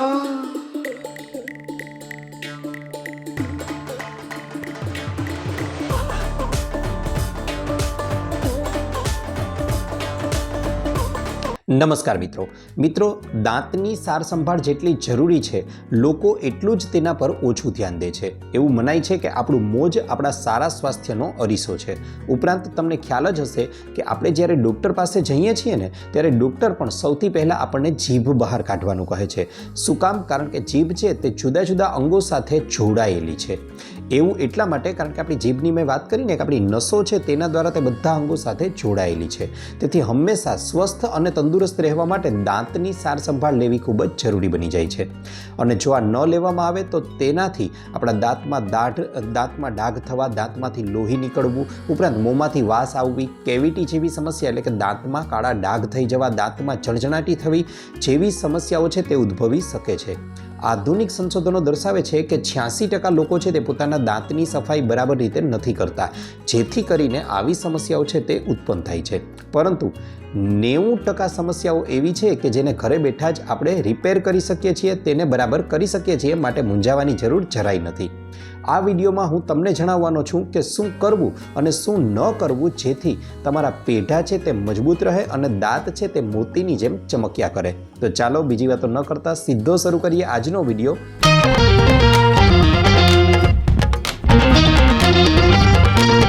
Oh. નમસ્કાર મિત્રો. મિત્રો, દાંતની સાર સંભાળ જેટલી જરૂરી છે, લોકો એટલું જ તેના પર ઓછું ધ્યાન દે છે. એવું મનાય છે કે આપણું મોજ આપણા સારા સ્વાસ્થ્યનો અરીસો છે. ઉપરાંત તમને ખ્યાલ જ હશે કે આપણે જ્યારે ડૉક્ટર પાસે જઈએ છીએ ને, ત્યારે ડૉક્ટર પણ સૌથી પહેલાં આપણને જીભ બહાર કાઢવાનું કહે છે. શું કામ? કારણ કે જીભ છે તે જુદા જુદા અંગો સાથે જોડાયેલી છે. એવું એટલા માટે કારણ કે આપણી જીભની મેં વાત કરીને કે આપણી નસો છે તેના દ્વારા તે બધા અંગો સાથે જોડાયેલી છે. તેથી હંમેશા સ્વસ્થ અને તંદુરસ્ત રહેવા માટે દાંતની સાર સંભાળ લેવી ખૂબ જ જરૂરી બની જાય છે. અને જો આ ન લેવામાં આવે તો તેનાથી આપણા દાંતમાં દાઢ, દાંતમાં ડાઘ થવા, દાંતમાંથી લોહી નીકળવું, ઉપરાંત મોંમાંથી વાસ આવવી, કેવિટી જેવી સમસ્યા એટલે કે દાંતમાં કાળા ડાઘ થઈ જવા, દાંતમાં ચણચણાટી થવી જેવી સમસ્યાઓ છે તે ઉદ્ભવી શકે છે. આધુનિક સંશોધનો દર્શાવે છે કે છ્યાસી ટકા લોકો છે તે પોતાના દાંતની સફાઈ બરાબર રીતે નથી કરતા, જેથી કરીને આવી સમસ્યાઓ છે તે ઉત્પન્ન થાય છે. પરંતુ નેવું ટકા સમસ્યાઓ એવી છે કે જેને ઘરે બેઠા જ આપણે રિપેર કરી શકીએ છીએ, તેને બરાબર કરી શકીએ છીએ, માટે મૂંઝાવાની જરૂર જરાય નથી. આ વિડીયોમાં હું તમને જણાવવાનો છું કે શું કરવું અને શું ન કરવું જેથી તમારા પેઢા છે તે મજબૂત રહે અને દાંત છે તે મોતીની જેમ ચમક્યા કરે. તો ચાલો બીજી વાતો ન કરતા સીધો શરૂ કરીએ આજનો વીડિયો.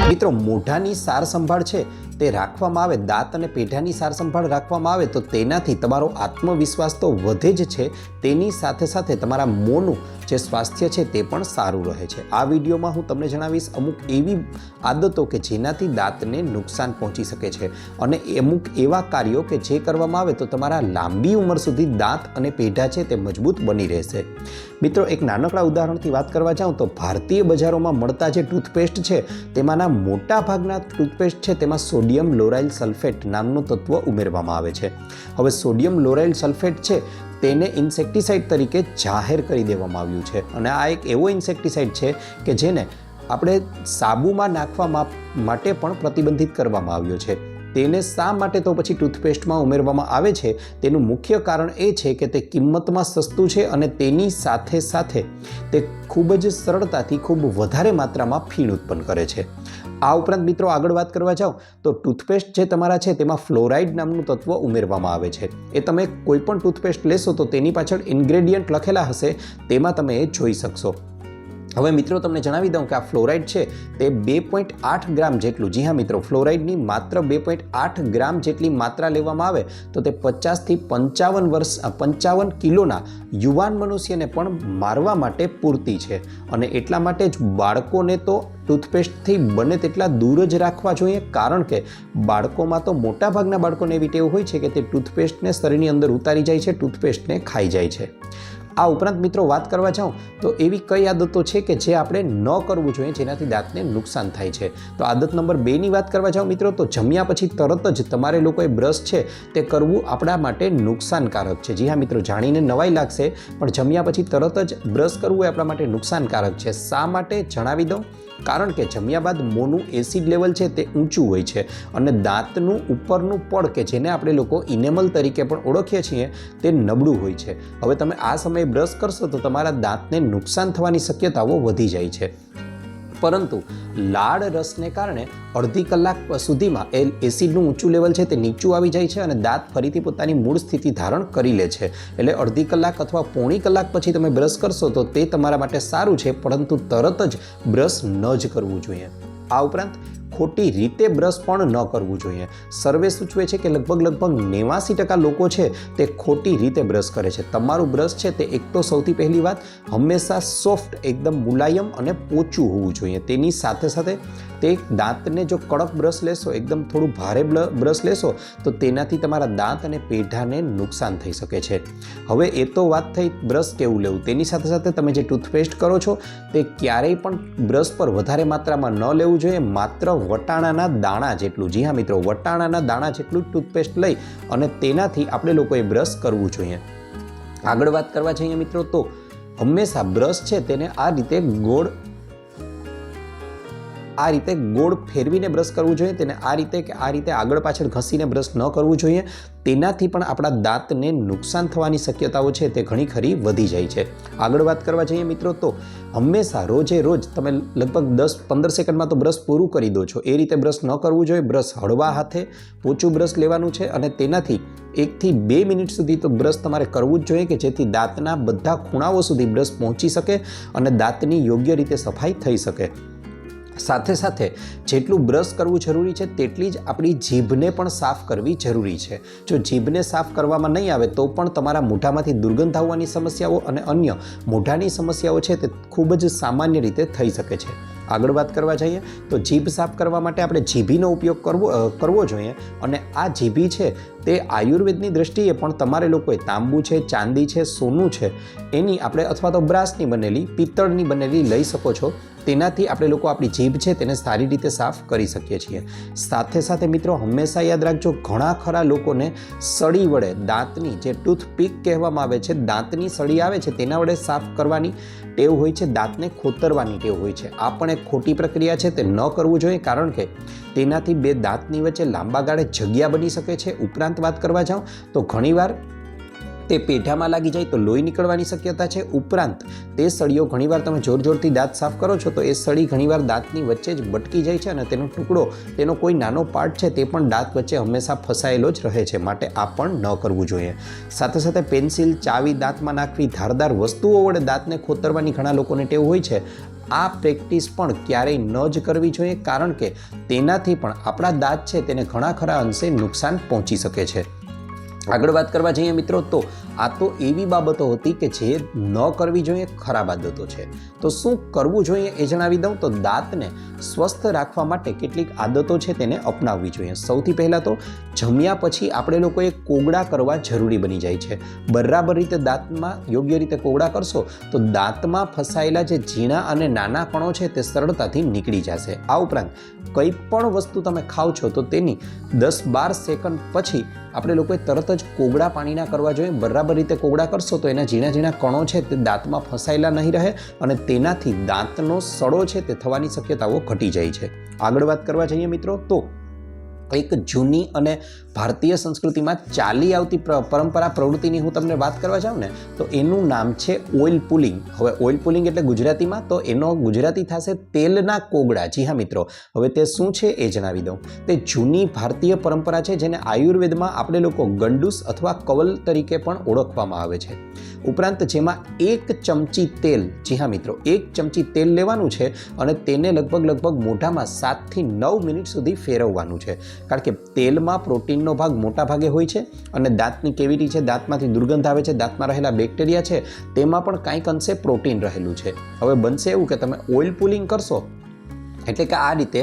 મિત્રો, મોઢાની સાર સંભાળ છે તે રાખવામાં આવે, દાંત અને પેઢાની સારસંભાળ રાખવામાં આવે, તો તેનાથી તમારો આત્મવિશ્વાસ તો વધે જ છે. તેની સાથે સાથે તમારા મોંનું જે સ્વાસ્થ્ય છે તે પણ સારું રહે છે. આ વિડીયોમાં હું તમને જણાવીશ અમુક એવી આદતો કે જેનાથી દાંતને નુકસાન પહોંચી શકે છે અને અમુક એવા કાર્યો કે જે કરવામાં આવે તો તમારા લાંબી ઉંમર સુધી દાંત અને પેઢા છે તે મજબૂત બની રહેશે. મિત્રો, એક નાનકડા ઉદાહરણથી વાત કરવા જાઉં તો ભારતીય બજારોમાં મળતા જે ટૂથપેસ્ટ છે, તેમાંના મોટા ભાગના ટૂથપેસ્ટ છે તેમાં સોડિયમ લોરાઇલ સલ્ફેટ નામનું તત્વ ઉમેરવામાં આવે છે. હવે સોડિયમ લોરાઇલ સલ્ફેટ છે તેને ઇન્સેક્ટિસાઇડ તરીકે જાહેર કરી દેવામાં આવ્યું છે. અને આ એક એવો ઇન્સેક્ટિસાઇડ છે કે જેને આપણે સાબુમાં નાખવા માટે પણ પ્રતિબંધિત કરવામાં આવ્યો છે. તેને શા માટે તો પછી ટૂથપેસ્ટમાં ઉમેરવામાં આવે છે? તેનું મુખ્ય કારણ એ છે કે તે કિંમતમાં સસ્તું છે અને તેની સાથે સાથે તે ખૂબ જ સરળતાથી ખૂબ વધારે માત્રામાં ફીણ ઉત્પન્ન કરે છે. આ ઉપરાંત મિત્રો આગળ વાત કરવા જાઓ, તો ટૂથપેસ્ટ જે તમારા છે તેમાં ફ્લોરાઇડ નામનું તત્વ ઉમેરવામાં આવે છે. એ તમે કોઈ પણ ટૂથપેસ્ટ લેશો તો તેની પાછળ ઇન્ગ્રેડિયન્ટ લખેલા હશે, તેમાં તમે એ જોઈ શકશો. હવે મિત્રો તમને જણાવી દઉં કે આ ફ્લોરાઇડ છે, તે બે પોઈન્ટ આઠ ગ્રામ જેટલું. જી હા મિત્રો ફ્લોરાઇડની માત્ર બે પોઈન્ટ આઠ ગ્રામ જેટલી માત્રા લેવામાં આવે, તો તે પચાસથી પંચાવન વર્ષ પંચાવન કિલોના યુવાન મનુષ્યને પણ મારવા માટે પૂરતી છે. અને એટલા માટે જ બાળકોને તો ટૂથપેસ્ટથી બને તેટલા દૂર જ રાખવા જોઈએ, કારણ કે બાળકોમાં તો મોટાભાગના બાળકોને એવી ટેવ હોય છે કે તે ટૂથપેસ્ટને શરીરની અંદર ઉતારી જાય છે, ટૂથપેસ્ટને ખાઈ જાય છે. આ ઉપરાંત મિત્રો વાત કરવા જાઉં, તો એવી કઈ આદતો છે કે જે આપણે ન કરવું જોઈએ જેનાથી દાંતને નુકસાન થાય છે? તો આદત નંબર બેની વાત કરવા જાઉં મિત્રો, તો જમ્યા પછી તરત જ તમારે લોકોએ બ્રશ છે તે કરવું આપણા માટે નુકસાનકારક છે. જી હા મિત્રો, જાણીને નવાઈ લાગશે, પણ જમ્યા પછી તરત જ બ્રશ કરવું એ આપણા માટે નુકસાનકારક છે. શા માટે? જણાવી દઉં. કારણ કે જમ્યા બાદ મોનું એસિડ લેવલ છે તે ઊંચું હોય છે અને દાંતનું ઉપરનું પડ કે જેને આપણે લોકો ઇનેમલ તરીકે પણ ઓળખીએ છીએ, તે નબળું હોય છે. હવે તમે આ સમયે બ્રશ કરશો તો તમારા દાંતને નુકસાન થવાની શક્યતાઓ વધી જાય છે. પરંતુ લાળ રસને કારણે અડધી કલાક સુધીમાં એ એસિડનું ઊંચું લેવલ છે તે નીચું આવી જાય છે અને દાંત ફરીથી પોતાની મૂળ સ્થિતિ ધારણ કરી લે છે. એટલે અડધી કલાક અથવા પોણી કલાક પછી તમે બ્રશ કરશો તો તે તમારા માટે સારું છે, પરંતુ તરત જ બ્રશ ન જ કરવું જોઈએ. આ ઉપરાંત ખોટી રીતે બ્રશ પણ ન કરવું જોઈએ. સર્વે સૂચવે છે કે લગભગ લગભગ નેવાસી ટકા લોકો છે તે ખોટી રીતે બ્રશ કરે છે. તમારું બ્રશ છે તે એક તો સૌથી પહેલી વાત, હંમેશા સોફ્ટ, એકદમ મુલાયમ અને પોચું હોવું જોઈએ. તેની સાથે સાથે તે દાંતને જો કડક બ્રશ લેશો, એકદમ થોડું ભારે બ્રશ લેશો, તો તેનાથી તમારા દાંત અને પેઢાને નુકસાન થઈ શકે છે. હવે એ તો વાત થઈ બ્રશ કેવું લેવું? તેની સાથે સાથે તમે જે ટૂથપેસ્ટ કરો છો, તે ક્યારેય પણ બ્રશ પર વધારે માત્રામાં ન લેવું જોઈએ, માત્ર વટાણાના દાણા જેટલું. જી હા મિત્રો, વટાણાના દાણા જેટલું ટૂથપેસ્ટ લઈ અને તેનાથી આપણે લોકોએ બ્રશ કરવું જોઈએ. આગળ વાત કરવા જઈએ મિત્રો તો, હંમેશા બ્રશ છે તેને આ રીતે ગોળ આ રીતે ગોળ ફેરવીને બ્રશ કરવું જોઈએ. તેને આ રીતે કે આ રીતે આગળ પાછળ ઘસીને બ્રશ ન કરવું જોઈએ. તેનાથી પણ આપણા દાંતને નુકસાન થવાની શક્યતાઓ છે તે ઘણી ખરી વધી જાય છે. આગળ વાત કરવા જઈએ મિત્રો તો હંમેશા રોજે રોજ તમે લગભગ દસ પંદર સેકન્ડમાં તો બ્રશ પૂરું કરી દો છો. એ રીતે બ્રશ ન કરવું જોઈએ. બ્રશ હળવા હાથે પોચું બ્રશ લેવાનું છે અને તેનાથી એકથી બે મિનિટ સુધી તો બ્રશ તમારે કરવું જ જોઈએ કે જેથી દાંતના બધા ખૂણાઓ સુધી બ્રશ પહોંચી શકે અને દાંતની યોગ્ય રીતે સફાઈ થઈ શકે. સાથે સાથે જેટલું બ્રશ કરવું જરૂરી છે તેટલી જ આપણી જીભને પણ સાફ કરવી જરૂરી છે. જો જીભને સાફ કરવામાં નહીં આવે તો પણ તમારા મોઢામાંથી દુર્ગંધ આવવાની સમસ્યાઓ અને અન્ય મોઢાની સમસ્યાઓ છે તે ખૂબ જ સામાન્ય રીતે થઈ શકે છે. આગળ વાત કરવા જઈએ તો જીભ સાફ કરવા માટે આપણે જીભીનો ઉપયોગ કરવો કરવો જોઈએ અને આ જીભી છે તે આયુર્વેદની દ્રષ્ટિએ પણ તમારે લોકોએ તાંબુ છે, ચાંદી છે, સોનું છે એની આપણે અથવા તો બ્રાસની બનેલી, પિત્તળની બનેલી લઈ શકો છો. તેનાથી આપણે લોકો આપણી જીભ છે તેને સારી રીતે સાફ કરી શકીએ છીએ. સાથે સાથે મિત્રો, હંમેશા યાદ રાખજો, ઘણા ખરા લોકોને સળી વડે દાંતની જે ટૂથપીક કહેવામાં આવે છે, દાંતની સળી આવે છે તેના વડે સાફ કરવાની ટેવ હોય છે, દાંતને ખોતરવાની ટેવ હોય છે. આ પણ એક ખોટી પ્રક્રિયા છે, તે ન કરવું જોઈએ કારણ કે તેનાથી બે દાંતની વચ્ચે લાંબા ગાળે જગ્યા બની શકે છે. ઉપરાંત વાત કરવા જાઉં તો ઘણીવાર તે પેઢામાં લાગી જાય તો લોહી નીકળવાની શક્યતા છે. ઉપરાંત, તે સળીઓ ઘણીવાર તમે જોર જોરથી દાંત સાફ કરો છો તો એ સળી ઘણીવાર દાંતની વચ્ચે જ બટકી જાય છે અને તેનો ટુકડો, તેનો કોઈ નાનો પાર્ટ છે તે પણ દાંત વચ્ચે હંમેશા ફસાયેલો જ રહે છે. માટે આ પણ ન કરવું જોઈએ. સાથે સાથે પેન્સિલ, ચાવી દાંતમાં નાખવી, ધારદાર વસ્તુઓ વડે દાંતને ખોતરવાની ઘણા લોકોને ટેવ હોય છે. આ પ્રેક્ટિસ પણ ક્યારેય ન જ કરવી જોઈએ કારણ કે તેનાથી પણ આપણા દાંત છે તેને ઘણા ખરા અંશે નુકસાન પહોંચી શકે છે. આગળ વાત કરવા જઈએ મિત્રો તો આ તો એવી બાબતો હતી કે જે ન કરવી જોઈએ, ખરાબ આદતો છે. તો શું કરવું જોઈએ એ જણાવી દઉં? તો દાંતને સ્વસ્થ રાખવા માટે કેટલીક આદતો છે તેને અપનાવવી જોઈએ. સૌથી પહેલાં તો જમ્યા પછી આપણે લોકોએ કોગળા કરવા જરૂરી બની જાય છે. બરાબર રીતે દાંતમાં યોગ્ય રીતે કોગળા કરશો, તો દાંતમાં ફસાયેલા જે ઝીણા અને નાના કણો છે તે સરળતાથી નીકળી જશે. આ ઉપરાંત કંઈ પણ વસ્તુ તમે ખાઓ છો, તો તેની દસ બાર સેકન્ડ પછી આપણે લોકોએ તરત જ કોગળા પાણીના કરવા જોઈએ. બરાબર રીતે કોગળા કરશો તો એના ઝીણા ઝીણા કણો છે તે દાંતમાં ફસાયેલા નહીં રહે અને તેનાથી દાંતનો સડો છે તે થવાની શક્યતાઓ ઘટી જાય છે. આગળ વાત કરવા જઈએ મિત્રો તો એક જૂની અને ભારતીય સંસ્કૃતિમાં ચાલી આવતી પરંપરા, પ્રવૃત્તિની હું તમને વાત કરવા જાઉં ને, તો એનું નામ છે ઓઇલ પુલિંગ. હવે ઓઇલ પુલિંગ એટલે ગુજરાતીમાં, તો એનો ગુજરાતી થશે તેલના કોગળા. જી હા મિત્રો, હવે તે શું છે એ જણાવી દઉં. તે જૂની ભારતીય પરંપરા છે જેને આયુર્વેદમાં આપણે લોકો ગંડૂસ અથવા કવલ તરીકે પણ ઓળખવામાં આવે છે. ઉપરાંત જેમાં એક ચમચી તેલ, જી હા મિત્રો, એક ચમચી તેલ લેવાનું છે અને તેને લગભગ લગભગ મોઢામાં સાતથી નવ મિનિટ સુધી ફેરવવાનું છે. કારણ કે તેલમાં પ્રોટીનનો ભાગ મોટા ભાગે હોય છે અને દાંતની કેવિટી છે, દાંતમાંથી દુર્ગંધ આવે છે, દાંતમાં રહેલા બેક્ટેરિયા છે, તેમાં પણ કાંઈક અંશે પ્રોટીન રહેલું છે. હવે બનશે એવું કે તમે ઓઇલ પુલિંગ કરશો, એટલે કે આ રીતે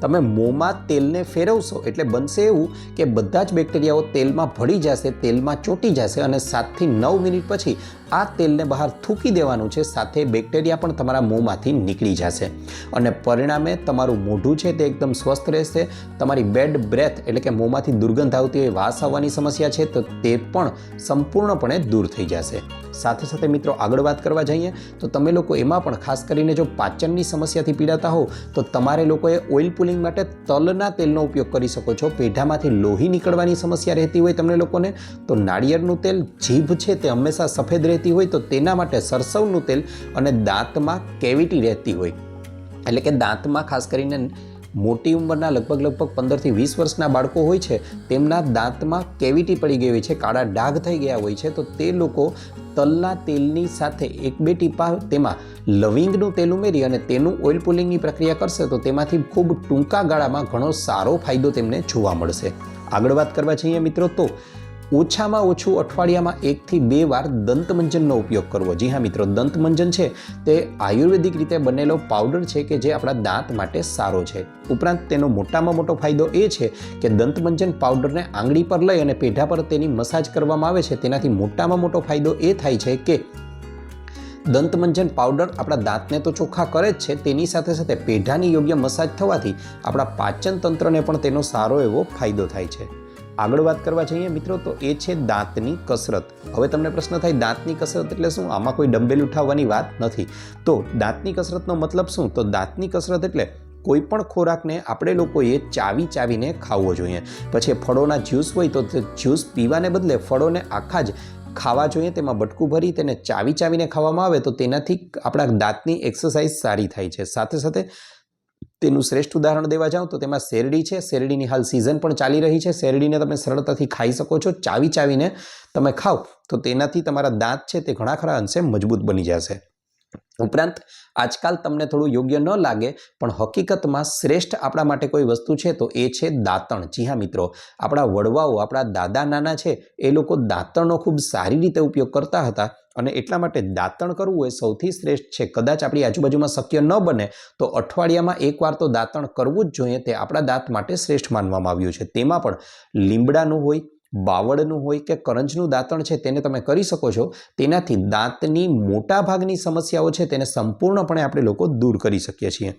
તમે મોંમાં તેલને ફેરવશો, એટલે બનશે એવું કે બધા જ બેક્ટેરિયાઓ તેલમાં ભળી જશે, તેલમાં ચોંટી જશે અને સાતથી નવ મિનિટ પછી આ તેલને બહાર થૂકી દેવાનું છે, સાથે બેક્ટેરિયા પણ તમારા મોંમાંથી નીકળી જશે. અને પરિણામે તમારું મોઢું છે તે એકદમ સ્વસ્થ રહેશે. તમારી બેડ બ્રેથ એટલે કે મોંમાંથી દુર્ગંધ આવતી હોય, વાસ આવવાની સમસ્યા છે, તો તે પણ સંપૂર્ણપણે દૂર થઈ જશે. સાથે સાથે મિત્રો, આગળ વાત કરવા જઈએ, તો તમે લોકો એમાં પણ ખાસ કરીને જો પાચનની સમસ્યાથી પીડાતા હો તો તમારે લોકોએ ઓઇલ પુલિંગ માટે તલના તેલનો ઉપયોગ કરી શકો છો. પેઢામાંથી લોહી નીકળવાની સમસ્યા રહેતી હોય તમને લોકોને, તો નાળિયેરનું તેલ જીભ છે તે હંમેશા સફેદ રહેતી હોય તો તેના માટે સરસવનું તેલ અને દાંતમાં કેવિટી રહેતી હોય. એટલે કે દાંતમાં ખાસ કરીને મોટી ઉંમરના લગભગ લગભગ પંદરથી વીસ વર્ષના બાળકો હોય છે, તેમના દાંતમાં કેવિટી પડી ગઈ હોય છે, કાળા ડાઘ થઈ ગયા હોય છે, તો તે લોકો તલના તેલની સાથે એક બે ટીપા તેમાં લવિંગનું તેલ ઉમેરી અને તેનું ઓઇલ પુલિંગની પ્રક્રિયા કરશે, તો તેમાંથી ખૂબ ટૂંકા ગાળામાં ઘણો સારો ફાયદો તેમને જોવા મળશે. આગળ વાત કરવા જઈએ મિત્રો તો ઓછામાં ઓછું અઠવાડિયામાં એકથી બે વાર દંતમંજનનો ઉપયોગ કરવો. જી હા મિત્રો, દંતમંજન છે તે આયુર્વેદિક રીતે બનેલો પાવડર છે કે જે આપણા દાંત માટે સારો છે. ઉપરાંત તેનો મોટામાં મોટો ફાયદો એ છે કે દંતમંજન પાવડરને આંગળી પર લઈ અને પેઢા પર તેની મસાજ કરવામાં આવે છે. તેનાથી મોટામાં મોટો ફાયદો એ થાય છે કે દંતમંજન પાવડર આપણા દાંતને તો ચોખ્ખા કરે જ છે, તેની સાથે સાથે પેઢાની યોગ્ય મસાજ થવાથી આપણા પાચન તંત્રને પણ તેનો સારો એવો ફાયદો થાય છે. આગળ વાત કરવા જઈએ મિત્રો, તો એ છે દાંતની કસરત. હવે તમને પ્રશ્ન થાય, દાંતની કસરત એટલે શું? આમાં કોઈ ડંબેલ ઉઠાવવાની વાત નથી. તો દાંતની કસરતનો મતલબ શું? તો દાંતની કસરત એટલે કોઈ પણ ખોરાકને આપણે લોકોએ ચાવી ચાવીને ખાવો જોઈએ. પછી ફળોના જ્યુસ હોય તો જ્યુસ પીવાને બદલે ફળોને આખા જ ખાવા જોઈએ. તેમાં બટકું ભરી તેને ચાવી ચાવીને ખાવામાં આવે તો તેનાથી આપણા દાંતની એક્સરસાઇઝ સારી થાય છે. સાથે સાથે તેનું શ્રેષ્ઠ ઉદાહરણ દેવા જાઉં તો તેમાં શેરડી છે. શેરડીની હાલ સિઝન પણ ચાલી રહી છે. શેરડીને તમે સરળતાથી ખાઈ શકો છો. ચાવી ચાવીને તમે ખાઓ તો તેનાથી તમારા દાંત છે તે ઘણા ખરા અંશે મજબૂત બની જશે. ઉપરાંત આજકાલ તમને થોડું યોગ્ય ન લાગે, પણ હકીકતમાં શ્રેષ્ઠ આપણા માટે કોઈ વસ્તુ છે તો એ છે દાંતણ. જી હા, મિત્રો. આપણા વડવાઓ, આપણા દાદા નાના છે, એ લોકો દાંતણનો ખૂબ સારી રીતે ઉપયોગ કરતા હતા અને એટલા માટે દાંતણ કરવું એ સૌથી શ્રેષ્ઠ છે. કદાચ આપણી આજુબાજુમાં શક્ય ન બને, તો અઠવાડિયામાં એકવાર તો દાંતણ કરવું જ જોઈએ, તે આપણા દાંત માટે શ્રેષ્ઠ માનવામાં આવ્યું છે. તેમાં પણ લીમડાનું હોય બાવળનું હોય કે કરંજનું દાંતણ છે તેને તમે કરી શકો છો. તેનાથી દાંતની મોટા ભાગની સમસ્યાઓ છે તેને સંપૂર્ણપણે આપણે લોકો દૂર કરી શકીએ છીએ.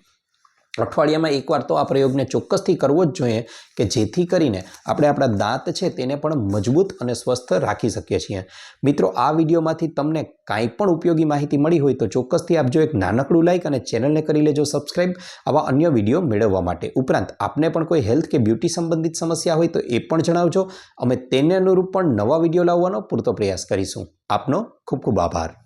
અઠવાડિયામાં એકવાર તો આ પ્રયોગને ચોક્કસથી કરવો જ જોઈએ કે જેથી કરીને આપણે આપણા દાંત છે તેને પણ મજબૂત અને સ્વસ્થ રાખી શકીએ છીએ. મિત્રો, આ વિડીયોમાંથી તમને કાંઈ પણ ઉપયોગી માહિતી મળી હોય તો ચોક્કસથી આપજો એક નાનકડું લાઇક અને ચેનલને કરી લેજો સબસ્ક્રાઇબ આવા અન્ય વીડિયો મેળવવા માટે. ઉપરાંત, આપને પણ કોઈ હેલ્થ કે બ્યુટી સંબંધિત સમસ્યા હોય તો એ પણ જણાવજો. અમે તેને અનુરૂપ પણ નવા વીડિયો લાવવાનો પૂરતો પ્રયાસ કરીશું. આપનો ખૂબ ખૂબ આભાર.